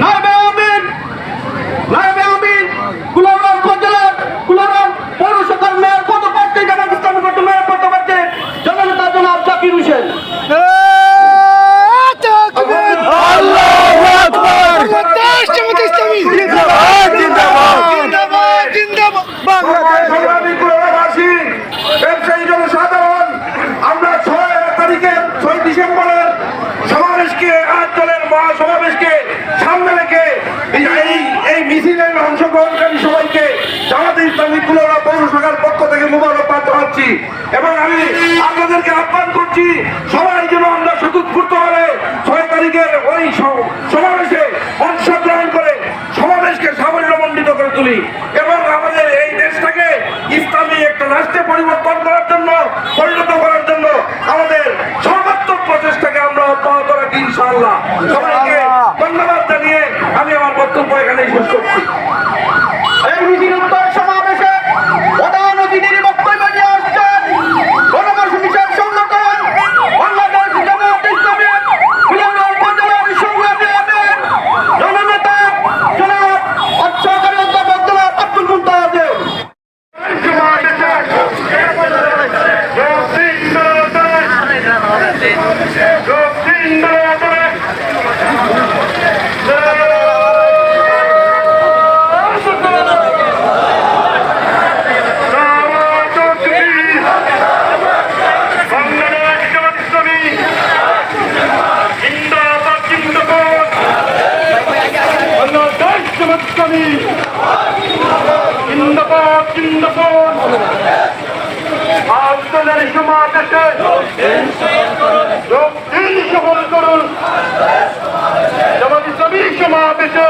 নাইবে জামাতে ইসলামী কুলারা পৌরসভার পক্ষ থেকে মোবারকবাদ জানাচ্ছি এবং আমি আপনাদেরকে আহ্বান করছি সবাই যেন আমরা স্বতঃস্ফূর্ত হলে ছয় তারিখের ওই সমাবেশে অংশগ্রহণ করে সমাবেশকে সাফল্যমণ্ডিত করে তুলি এবং আমাদের এই দেশটাকে ইসলামী একটা রাষ্ট্রে পরিবর্তন করার জন্য পরিণত করার জন্য আমাদের সর্বাত্মক প্রচেষ্টাকে আমরা অব্যাহত রাখি ইনশাআল্লাহ। সবাইকে ধন্যবাদ জানিয়ে আমি আমার বক্তব্য এখানেই শেষ করছি। জিন্দাবাদ জিন্দাবাদ আন্দোলনের সমাবেশে যোগ দিন জামাত ইসলামী সমাবেশে